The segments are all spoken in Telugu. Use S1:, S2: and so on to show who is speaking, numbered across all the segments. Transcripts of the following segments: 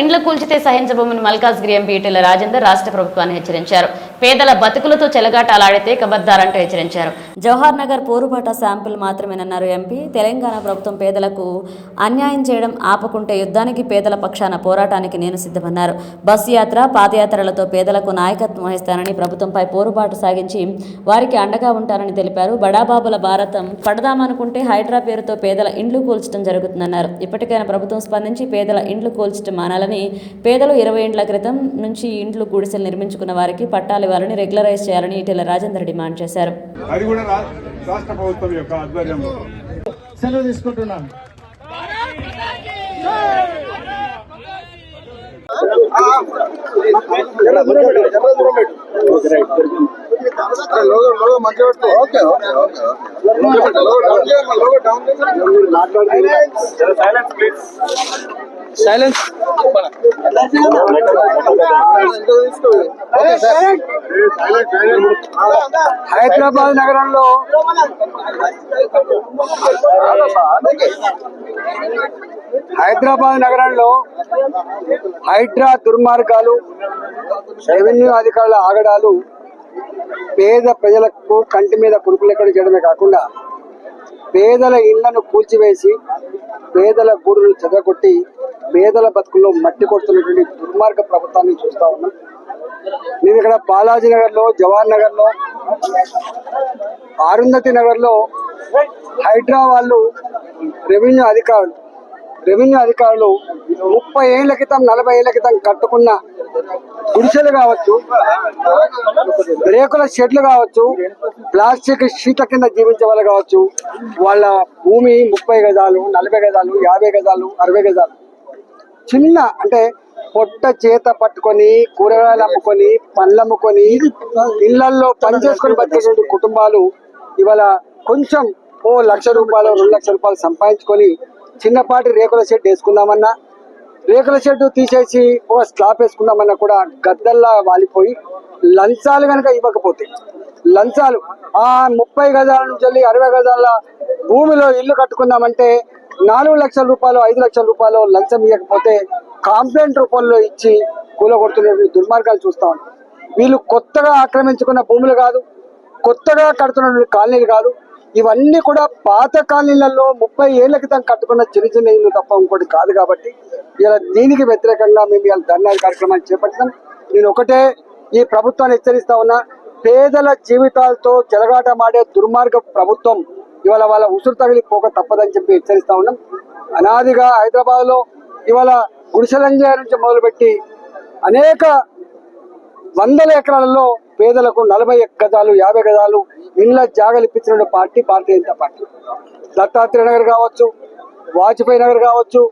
S1: ఇండ్లు కూల్చితే సహించబోమని మల్కాజ్గిరి ఎంపీ ఈటెల రాజేందర్ రాష్ట్ర ప్రభుత్వాన్ని హెచ్చరించారు. పేదల బతుకులతో చెలగాటాలాడితే కబద్దారంటూ హెచ్చరించారు. జవహర్ నగర్ పోరుబాట శాంపుల్ మాత్రమేనన్నారు ఎంపీ. తెలంగాణ ప్రభుత్వం పేదలకు అన్యాయం చేయడం ఆపకుంటే యుద్ధానికి పేదల పక్షాన పోరాటానికి నేను సిద్ధమన్నారు. బస్సు యాత్ర పాదయాత్రలతో పేదలకు నాయకత్వం వహిస్తానని ప్రభుత్వంపై పోరుబాటు సాగించి వారికి అండగా ఉంటానని తెలిపారు. బడాబాబుల భారతం పడదామనుకుంటే హైడ్రా పేరుతో పేదల ఇండ్లు కూల్చడం జరుగుతుందన్నారు. ఇప్పటికైనా ప్రభుత్వం స్పందించి పేదల ఇండ్లు కూల్చడం మానాలని పేదలు ఇరవై ఇండ్ల క్రితం నుంచి ఇండ్లు గుడిసెలు నిర్మించుకున్న వారికి పట్టాలు ఇవ్వాలని రెగ్యులరైజ్ చేయాలని ఈటెల రాజేందర్ డిమాండ్ చేశారు.
S2: అది కూడా రా- రాష్ట్ర ప్రభుత్వం యొక్క ఆధ్వర్యంలో.
S3: సెలవు తీసుకుంటున్నాను. సైలెన్స్ హైదరాబాద్ నగరంలో హైదరాబాద్ నగరంలో హైడ్రా దుర్మార్గాలు రెవెన్యూ అధికారుల ఆగడాలు పేద ప్రజలకు కంటి మీద కురుకులెక్కడ చేయడమే కాకుండా పేదల ఇళ్ళను కూల్చివేసి పేదల గూడును చెదగొట్టి పేదల బతుకుల్లో మట్టి కొడుతున్నటువంటి దుర్మార్గ ప్రభుత్వాన్ని చూస్తా ఉన్నాం. మేము ఇక్కడ బాలాజీ నగర్లో జవహర్ నగర్లో అరుంధతి నగర్లో హైడ్రా వాళ్ళు రెవెన్యూ అధికారులు రెవెన్యూ అధికారులు ముప్పై ఏళ్ళ క్రితం నలభై ఏళ్ళ క్రితం కట్టుకున్న గుడిసెలు కావచ్చు రేకుల షెడ్లు కావచ్చు ప్లాస్టిక్ షీట్ల కింద జీవించే వాళ్ళు కావచ్చు వాళ్ళ భూమి ముప్పై గజాలు నలభై గజాలు యాభై గజాలు అరవై గజాలు. చిన్న అంటే పొట్ట చేత పట్టుకొని కూరగాయలు అమ్ముకొని పండ్లు అమ్ముకొని ఇళ్ళల్లో పని చేసుకొని బతికేటువంటి కుటుంబాలు ఇవాళ కొంచెం ఓ లక్ష రూపాయలు రెండు లక్షల రూపాయలు సంపాదించుకొని చిన్నపాటి రేకుల షెడ్ వేసుకుందామన్నా రేకుల షెడ్ తీసేసి ఒక స్లాబ్ వేసుకుందామన్నా కూడా గద్దల్లా వాలిపోయి లంచాలు కనుక ఇవ్వకపోతే లంచాలు ఆ ముప్పై గజాల నుంచి వెళ్ళి అరవై గజాల భూమిలో ఇల్లు కట్టుకుందామంటే నాలుగు లక్షల రూపాయలు ఐదు లక్షల రూపాయలు లంచం ఇవ్వకపోతే కాంప్లైంట్ రూపంలో ఇచ్చి కూలగొడుతున్నటువంటి దుర్మార్గాలు చూస్తా వీళ్ళు కొత్తగా ఆక్రమించుకున్న భూములు కాదు కొత్తగా కడుతున్న కాలనీలు కాదు ఇవన్నీ కూడా పాత కాలనీలలో ముప్పై ఏళ్ళ క్రితం కట్టుకున్న చిన్న చిన్న ఇల్లు తప్ప ఇంకోటి కాదు కాబట్టి ఇలా దీనికి వ్యతిరేకంగా మేము ఇలా ధర్నా కార్యక్రమాన్ని చేపట్టినాం. నేను ఒకటే ఈ ప్రభుత్వాన్ని హెచ్చరిస్తా ఉన్నా పేదల జీవితాలతో చెలగాటమాడే దుర్మార్గ ప్రభుత్వం ఇవాళ వాళ్ళ ఉసురు తగిలిపోక తప్పదని చెప్పి హెచ్చరిస్తా ఉన్నాం. అనాదిగా హైదరాబాద్లో ఇవాళ గుడిసెలంజయ నుంచి మొదలుపెట్టి అనేక వందల ఎకరాలలో పేదలకు నలభై గజాలు యాభై గజాలు ఇండ్ల జాగలు ఇప్పించిన పార్టీ భారతీయ జనతా పార్టీ. దత్తాత్రేయ నగర్ కావచ్చు వాజ్పేయి నగర్ కావచ్చు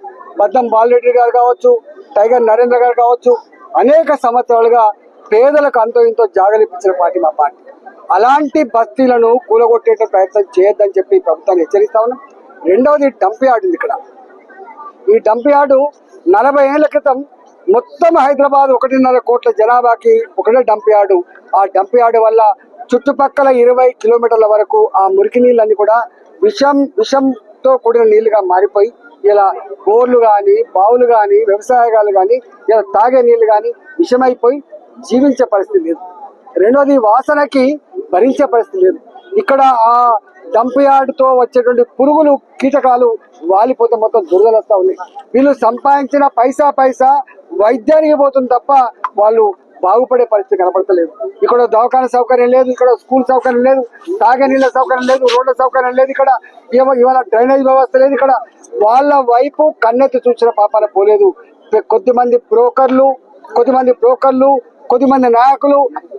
S3: బద్దం బాలరెడ్డి గారు కావచ్చు టైగర్ నరేంద్ర గారు కావచ్చు అనేక సంవత్సరాలుగా పేదలకు అంతో ఇంతో జాగలిపించిన ఇప్పించిన పార్టీ మా పార్టీ. అలాంటి బస్తీలను కూలగొట్టే ప్రయత్నం చేయొద్దని చెప్పి ప్రభుత్వాన్ని హెచ్చరిస్తా ఉన్నాం. రెండవది డంప్ యార్డ్ ఉంది ఇక్కడ. ఈ డంప్ యార్డు నలభై ఏళ్ళ క్రితం మొత్తం హైదరాబాద్ ఒకటిన్నర కోట్ల జనాభాకి ఒకటే డంప్ యార్డు. ఆ డంప్ యార్డు వల్ల చుట్టుపక్కల ఇరవై కిలోమీటర్ల వరకు ఆ మురికి నీళ్ళన్నీ కూడా విషం విషంతో కూడిన నీళ్ళుగా మారిపోయి ఇలా బోర్లు కానీ బావులు కానీ వ్యవసాయాలు కానీ ఇలా తాగే నీళ్ళు కానీ విషమైపోయి జీవించే పరిస్థితి లేదు. రెండోది వాసనకి భరించే పరిస్థితి లేదు. ఇక్కడ ఆ డంప్ యార్డ్తో వచ్చేటువంటి పురుగులు కీటకాలు వాలిపోతే మొత్తం దురదలు వస్తా ఉన్నాయి. వీళ్ళు సంపాదించిన పైసా పైసా వైద్యానికి పోతుంది తప్ప వాళ్ళు బాగుపడే పరిస్థితి కనపడతలేదు. ఇక్కడ దవాఖాన సౌకర్యం లేదు ఇక్కడ స్కూల్ సౌకర్యం లేదు తాగే నీళ్ళ సౌకర్యం లేదు రోడ్ల సౌకర్యం లేదు ఇక్కడ ఇవాళ డ్రైనేజ్ వ్యవస్థ లేదు ఇక్కడ వాళ్ళ వైపు కన్నెత్తి చూసిన పాపాన పోలేదు. కొద్దిమంది బ్రోకర్లు కొద్దిమంది బ్రోకర్లు కొద్దిమంది నాయకులు